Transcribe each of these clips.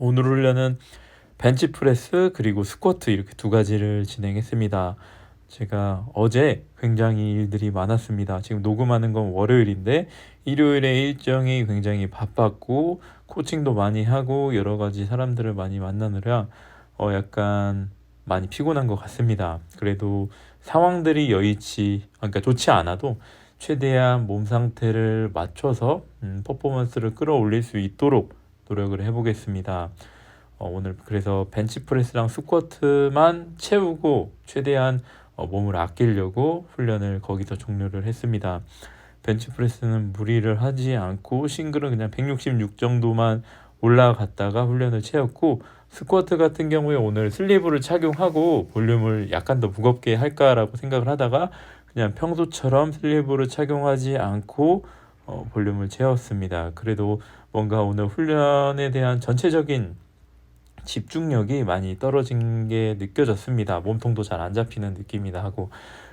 오늘 훈련은 벤치프레스 그리고 스쿼트 이렇게 두 가지를 진행했습니다. 제가 어제 굉장히 일들이 많았습니다. 지금 녹음하는 건 월요일인데 일요일에 일정이 굉장히 바빴고 코칭도 많이 하고 여러 가지 사람들을 많이 만나느라 어 약간 많이 피곤한 것 같습니다. 그래도 상황들이 여의치 그러니까 좋지 않아도 최대한 몸 상태를 맞춰서 음, 퍼포먼스를 끌어올릴 수 있도록 노력을 해보겠습니다. 어, 오늘 그래서 벤치프레스랑 스쿼트만 채우고 최대한 어, 몸을 아끼려고 훈련을 거기서 종료를 했습니다. 벤치프레스는 무리를 하지 않고 싱글은 그냥 166 정도만 올라갔다가 훈련을 채웠고 스쿼트 같은 경우에 오늘 슬리브를 착용하고 볼륨을 약간 더 무겁게 할까라고 생각을 하다가 그냥 평소처럼 슬리브를 착용하지 않고 어, 볼륨을 채웠습니다. 그래도 뭔가 오늘 훈련에 대한 전체적인 집중력이 많이 떨어진 게 느껴졌습니다. 몸통도 잘 안 잡히는 느낌이다 하고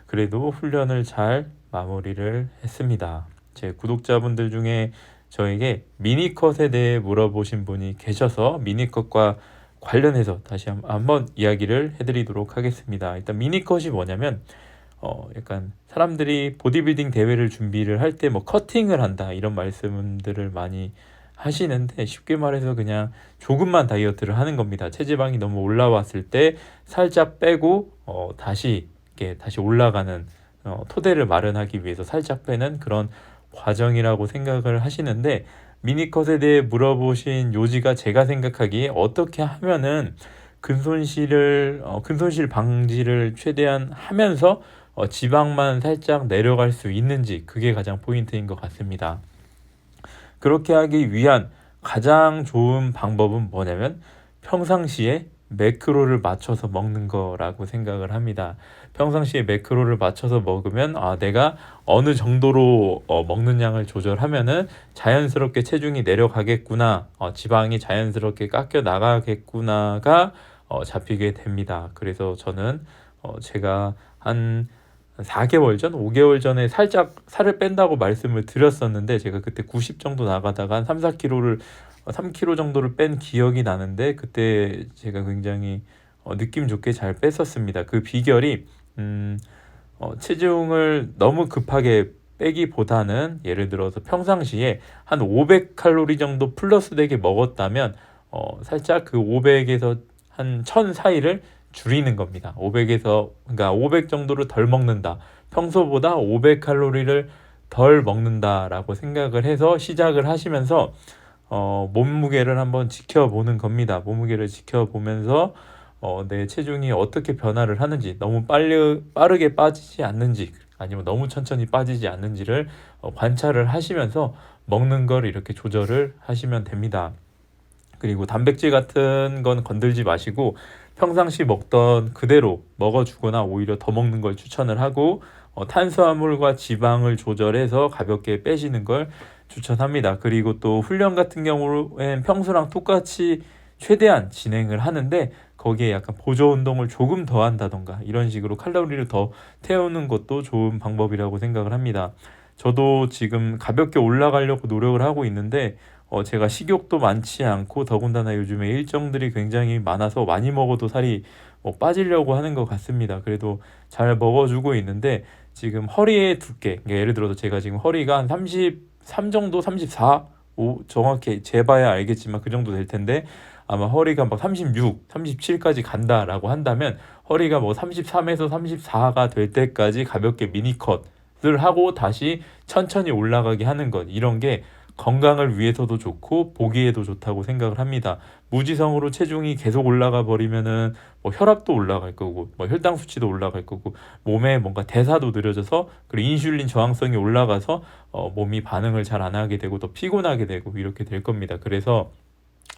그래도 훈련을 잘 마무리를 했습니다. 제 구독자분들 중에 저에게 미니컷에 대해 물어보신 분이 계셔서 미니컷과 관련해서 다시 한번 이야기를 해드리도록 하겠습니다. 일단 미니컷이 뭐냐면 어 약간 사람들이 보디빌딩 대회를 준비를 할 때 뭐 커팅을 한다 이런 말씀들을 많이 하시는데 쉽게 말해서 그냥 조금만 다이어트를 하는 겁니다. 체지방이 너무 올라왔을 때 살짝 빼고 어 다시 이렇게 다시 올라가는 어 토대를 마련하기 위해서 살짝 빼는 그런 과정이라고 생각을 하시는데 미니컷에 대해 물어보신 요지가 제가 생각하기에 어떻게 하면은 근손실을 어, 근손실 방지를 최대한 하면서 어, 지방만 살짝 내려갈 수 있는지 그게 가장 포인트인 것 같습니다. 그렇게 하기 위한 가장 좋은 방법은 뭐냐면 평상시에 매크로를 맞춰서 먹는 거라고 생각을 합니다. 평상시에 매크로를 맞춰서 먹으면 아 내가 어느 정도로 어, 먹는 양을 조절하면은 자연스럽게 체중이 내려가겠구나, 어, 지방이 자연스럽게 깎여 나가겠구나가 어, 잡히게 됩니다. 그래서 저는 어, 제가 한 4개월 전, 5개월 전에 살짝 살을 뺀다고 말씀을 드렸었는데 제가 그때 90 정도 나가다가 한 3, 4kg를 3kg 정도를 뺀 기억이 나는데 그때 제가 굉장히 어, 느낌 좋게 잘 뺐었습니다. 그 비결이 음, 어, 체중을 너무 급하게 빼기보다는 예를 들어서 평상시에 한 500칼로리 정도 플러스 되게 먹었다면 어, 살짝 그 500에서 한 1000 사이를 줄이는 겁니다. 500에서 그러니까 500 정도를 덜 먹는다. 평소보다 500 칼로리를 덜 먹는다라고 생각을 해서 시작을 하시면서 어, 몸무게를 한번 지켜보는 겁니다. 몸무게를 지켜보면서 어, 내 체중이 어떻게 변화를 하는지 너무 빨리 빠르게 빠지지 않는지 아니면 너무 천천히 빠지지 않는지를 어, 관찰을 하시면서 먹는 걸 이렇게 조절을 하시면 됩니다. 그리고 단백질 같은 건 건들지 마시고 평상시 먹던 그대로 먹어주거나 오히려 더 먹는 걸 추천을 하고 어, 탄수화물과 지방을 조절해서 가볍게 빼시는 걸 추천합니다. 그리고 또 훈련 같은 경우에는 평소랑 똑같이 최대한 진행을 하는데 거기에 약간 보조 운동을 조금 더 한다던가 이런 식으로 칼로리를 더 태우는 것도 좋은 방법이라고 생각을 합니다. 저도 지금 가볍게 올라가려고 노력을 하고 있는데 어, 제가 식욕도 많지 않고 더군다나 요즘에 일정들이 굉장히 많아서 많이 먹어도 살이 뭐 빠지려고 하는 것 같습니다. 그래도 잘 먹어주고 있는데 지금 허리의 두께, 그러니까 예를 들어서 제가 지금 허리가 한 33 정도, 34, 오, 정확히 재봐야 알겠지만 그 정도 될 텐데 아마 허리가 막 36, 37까지 간다라고 한다면 허리가 뭐 33에서 34가 될 때까지 가볍게 미니컷을 하고 다시 천천히 올라가게 하는 것 이런 게 건강을 위해서도 좋고 보기에도 좋다고 생각을 합니다. 무지성으로 체중이 계속 올라가 버리면은 뭐 혈압도 올라갈 거고 뭐 혈당 수치도 올라갈 거고 몸에 뭔가 대사도 느려져서 그리고 인슐린 저항성이 올라가서 어 몸이 반응을 잘 안 하게 되고 더 피곤하게 되고 이렇게 될 겁니다. 그래서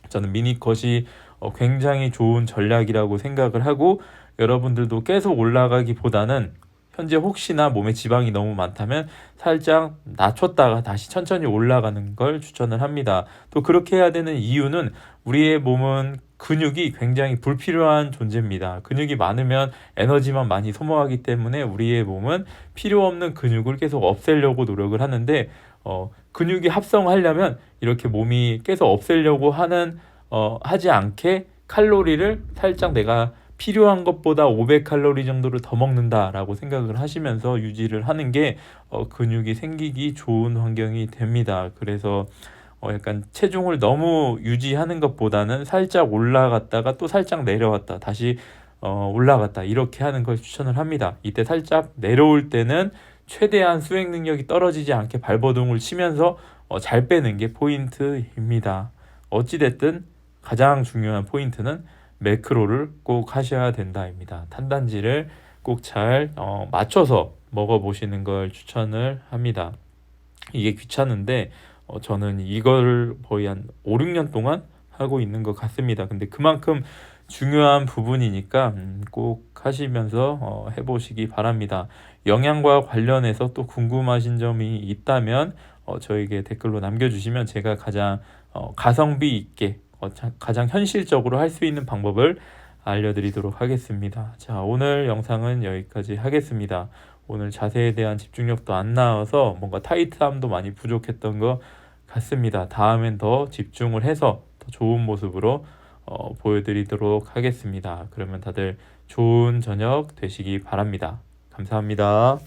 저는 미니컷이 어 굉장히 좋은 전략이라고 생각을 하고 여러분들도 계속 올라가기보다는 현재 혹시나 몸에 지방이 너무 많다면 살짝 낮췄다가 다시 천천히 올라가는 걸 추천을 합니다. 또 그렇게 해야 되는 이유는 우리의 몸은 근육이 굉장히 불필요한 존재입니다. 근육이 많으면 에너지만 많이 소모하기 때문에 우리의 몸은 필요 없는 근육을 계속 없애려고 노력을 하는데 어, 근육이 합성하려면 이렇게 몸이 계속 없애려고 하는 어, 하지 않게 칼로리를 살짝 내가 필요한 것보다 500칼로리 정도를 더 먹는다라고 생각을 하시면서 유지를 하는 게 어, 근육이 생기기 좋은 환경이 됩니다. 그래서 어, 약간 체중을 너무 유지하는 것보다는 살짝 올라갔다가 또 살짝 내려왔다 다시 어, 올라갔다 이렇게 하는 걸 추천을 합니다. 이때 살짝 내려올 때는 최대한 수행 능력이 떨어지지 않게 발버둥을 치면서 어, 잘 빼는 게 포인트입니다. 어찌됐든 가장 중요한 포인트는 매크로를 꼭 하셔야 된다입니다. 탄단지를 꼭잘 어, 맞춰서 먹어보시는 걸 추천을 합니다. 이게 귀찮은데 어, 저는 이걸 거의 한 5, 6년 동안 하고 있는 것 같습니다. 근데 그만큼 중요한 부분이니까 음, 꼭 하시면서 어, 해보시기 바랍니다. 영양과 관련해서 또 궁금하신 점이 있다면 어, 저에게 댓글로 남겨주시면 제가 가장 어, 가성비 있게 가장 현실적으로 할 수 있는 방법을 알려드리도록 하겠습니다. 자, 오늘 영상은 여기까지 하겠습니다. 오늘 자세에 대한 집중력도 안 나와서 뭔가 타이트함도 많이 부족했던 것 같습니다. 다음엔 더 집중을 해서 더 좋은 모습으로 어, 보여드리도록 하겠습니다. 그러면 다들 좋은 저녁 되시기 바랍니다. 감사합니다.